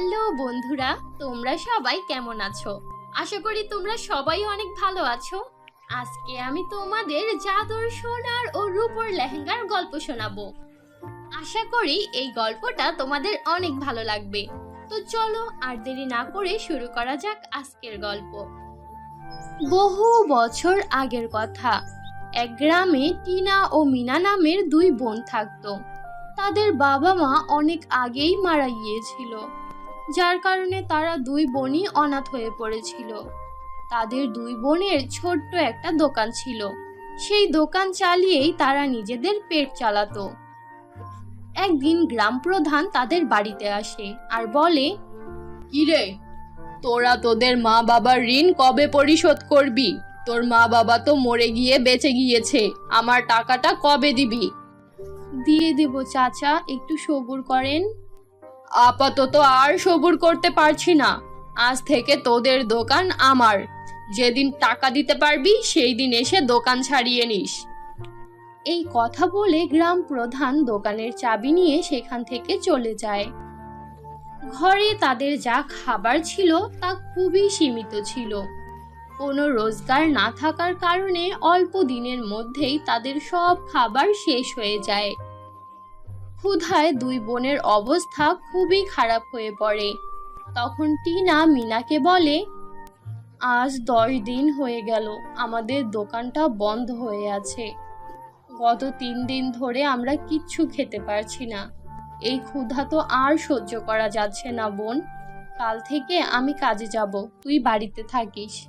Hello বন্ধুরা, তোমরা সবাই কেমন আছো? আশা করি তোমরা সবাই অনেক ভালো আছো। আজকে আমি তোমাদের জাদুর সোনার ও রূপোর লেহেঙ্গার গল্প শোনাবো। আশা করি এই গল্পটা তোমাদের অনেক ভালো লাগবে। তো চলো আর দেরি না করে শুরু করা যাক আজকের গল্প। বহু বছর আগের কথা, এক গ্রামে টিনা ও মিনা নামের দুই বোন থাকতো। তাদের বাবা মা অনেক আগেই মারা গিয়েছিল। যার কারণে তারা দুই বোনই অনাথ হয়ে পড়েছিল। তাদের দুই বোনের ছোট্ট একটা দোকান ছিল। সেই দোকান চালিয়েই তারা নিজেদের পেট চালাতো। একদিন গ্রাম প্রধান তাদের বাড়িতে আসে আর বলে কিরে তোরা তোদের মা বাবার ঋণ কবে পরিশোধ করবি? তোর মা বাবা তো মরে গিয়ে বেঁচে গিয়েছে আমার টাকাটা কবে দিবি? দিয়ে দেব চাচা একটু সবুর করেন। আপাতত আর সবুর করতে পারছি না। আজ থেকে তোদের দোকান আমার। যেদিন টাকা দিতে পারবি, সেই দিন এসে দোকান ছাড়িয়ে নিস। এই কথা বলে গ্রাম প্রধান দোকানের চাবি নিয়ে সেখান থেকে চলে যায়। ঘরে তাদের যা খাবার ছিল, তা খুবই সীমিত ছিল। কোনো রোজগার না থাকার কারণে অল্প দিনের মধ্যেই তাদের সব খাবার শেষ হয়ে যায়। ক্ষুধায় দুই বোনের অবস্থা খুবই খারাপ হয়ে পড়ে। তখন টিনা মিনাকে বলে, আজ দশ দিন হয়ে গেল, আমাদের দোকানটা বন্ধ হয়ে আছে। গত তিন দিন ধরে আমরা কিচ্ছু খেতে পারছি না। এই ক্ষুধা তো আর সহ্য করা যাচ্ছে না, বোন। কাল থেকে আমি কাজে যাব, তুই বাড়িতে থাকিস।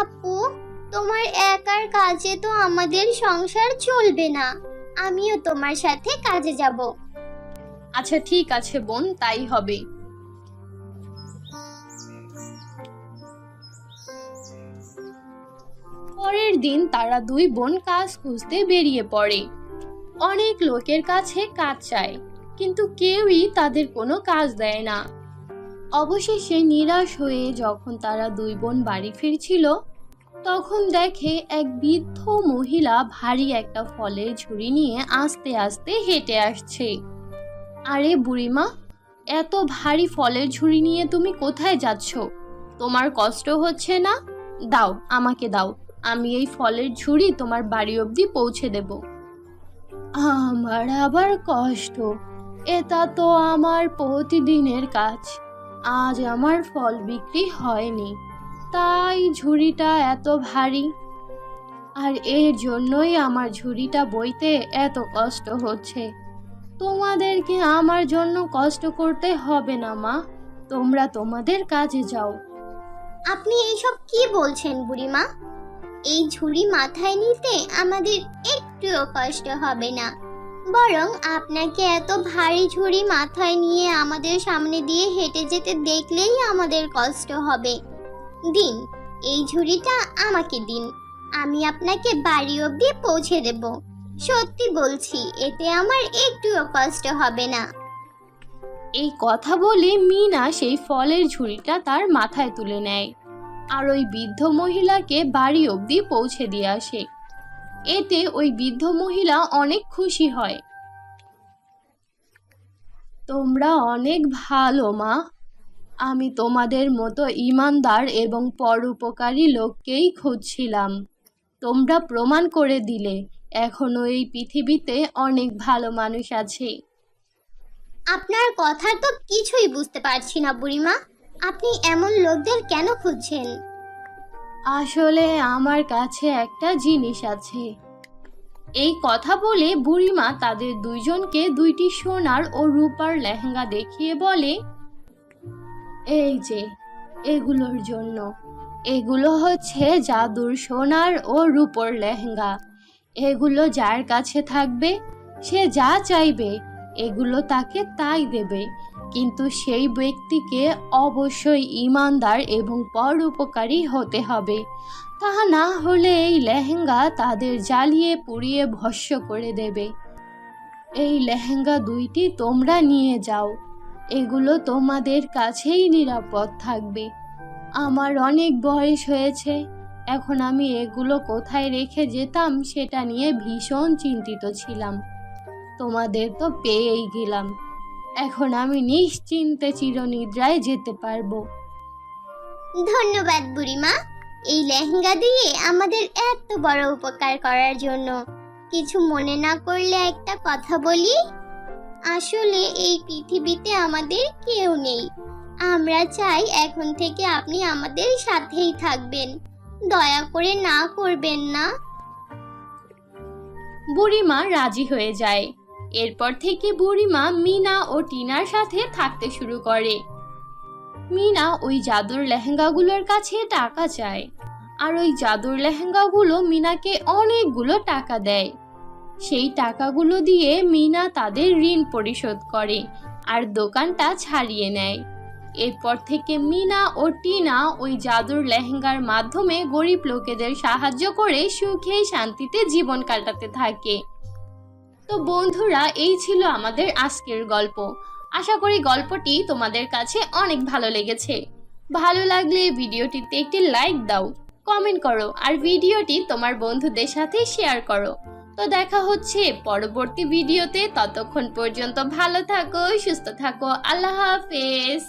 আপু, তোমার একার কাজে তো আমাদের সংসার চলবে না। আমিও তোমার সাথে কাজে যাব। আচ্ছা ঠিক আছে বোন, তাই হবে। পরের দিন তারা দুই বোন কাজ খুঁজতে বেরিয়ে পড়ে। অনেক লোকের কাছে কাজ চায়, কিন্তু কেউই তাদের কোনো কাজ দেয় না। অবশেষে নিরাশ হয়ে যখন তারা দুই বোন বাড়ি ফিরছিল তখন দেখে এক বৃদ্ধ মহিলা ভারী একটা ফলের ঝুড়ি নিয়ে আস্তে আস্তে হেঁটে আসছে। আরে বুড়িমা, এত ভারী ফলের ঝুড়ি নিয়ে তুমি কোথায় যাচ্ছ? তোমার কষ্ট হচ্ছে না? দাও, আমাকে দাও। আমি এই ফলের ঝুড়ি তোমার বাড়ি অবধি পৌঁছে দেব। আমার আবার কষ্ট। এটা তো আমার প্রতিদিনের কাজ। আজ আমার ফল বিক্রি হয়নি। তাই ঝুড়িটা এত ভারী। আর এর জন্যই আমার ঝুড়িটা বইতে এত কষ্ট হচ্ছে। তোমাদেরকে আমার জন্য কষ্ট করতে হবে না, মা। তোমরা তোমাদের কাজে যাও। আপনি এইসব কি বলছেন বুড়িমা? এই ঝুড়ি মাথায় নিতে আমাদের একটুও কষ্ট হবে না। বরং আপনাকে এত ভারী ঝুড়ি মাথায় নিয়ে আমাদের সামনে দিয়ে হেঁটে যেতে দেখলেই আমাদের কষ্ট হবে। দিন, এই ঝুড়িটা আমাকে দিন, আমি আপনাকে বাড়ি অবধি পৌঁছে দেব। সত্যি বলছি, এতে আমার একটুও কষ্ট হবে না। এই কথা বলে মিনা সেই ফলের ঝুড়িটা তার মাথায় তুলে নেয় আর ওই বৃদ্ধ মহিলাকে বাড়ি অবধি পৌঁছে দিয়ে আসে। এতে ওই বৃদ্ধ মহিলা অনেক খুশি হয়। তোমরা অনেক ভালো, মা। আমি তোমাদের মতো ইমানদার এবং পরোপকারী লোককেই খুঁজছিলাম। তোমরা প্রমাণ করে দিলে এখনও এই পৃথিবীতে অনেক ভালো মানুষ আছে। আপনার কথা তো কিছুই বুঝতে পারছি না বুড়িমা। আপনি এমন লোকদের কেন খুঁজছেন? আসলে আমার কাছে একটা জিনিস আছে। এই কথা বলে বুড়িমা তাদের দুইজনকে দুইটি সোনার ও রূপার লেহেঙ্গা দেখিয়ে বলে এই যে, এগুলোর জন্য। এগুলো হচ্ছে জাদুর সোনার ও রূপর লেহেঙ্গা। এগুলো যার কাছে থাকবে, সে যা চাইবে, এগুলো তাকে তাই দেবে। কিন্তু সেই ব্যক্তিকে অবশ্যই ইমানদার এবং পরোপকারী হতে হবে। তা না হলে এই লেহেঙ্গা তাদের জ্বালিয়ে পুড়িয়ে ভস্য করে দেবে। এই লেহেঙ্গা দুইটি তোমরা নিয়ে যাও। এগুলো তোমাদের কাছেই নিরাপদ থাকবে। আমার অনেক বয়স হয়েছে, এখন আমি এগুলো কোথায় রেখে যেতাম সেটা নিয়ে ভীষণ চিন্তিত ছিলাম। তোমাদের তো পেয়েই গেলাম। এখন আমি নিশ্চিন্তে চিরনিদ্রায় যেতে পারব। ধন্যবাদ বুড়িমা। এই লেহেঙ্গা দিয়ে আমাদের এত বড় উপকার করার জন্য। কিছু মনে না করলে একটা কথা বলি? আসলে এই পৃথিবীতে আমাদের কেউ নেই। আমরা চাই এখন থেকে আপনি আমাদের সাথেই থাকবেন। দয়া করে না করবেন না। বুড়িমা রাজি হয়ে যায়। এরপর থেকে বুড়িমা মিনা ও টিনার সাথে থাকতে শুরু করে। মিনা ওই জাদুর লেহেঙ্গাগুলোর কাছে টাকা চায়। আর ওই জাদুর লেহেঙ্গাগুলো মিনাকে অনেকগুলো টাকা দেয়। সেই টাকাগুলো দিয়ে মিনা তাদের ঋণ পরিশোধ করে আর দোকানটা ছাড়িয়ে নেয়। এরপর থেকে মিনা ও টিনা ওই জাদুর লেহেঙ্গার মাধ্যমে গরিব লোকেদের সাহায্য করে সুখে শান্তিতে জীবন কাটাতে থাকে। তো বন্ধুরা, এই ছিল আমাদের আজকের গল্প। আশা করি গল্পটি তোমাদের কাছে অনেক ভালো লেগেছে। ভালো লাগলে ভিডিওটিতে একটি লাইক দাও, কমেন্ট করো আর ভিডিওটি তোমার বন্ধুদের সাথে শেয়ার করো। তো দেখা হচ্ছে পরবর্তী ভিডিওতে ততক্ষণ পর্যন্ত ভালো থাকো সুস্থ থাকো আল্লাহ হাফেজ।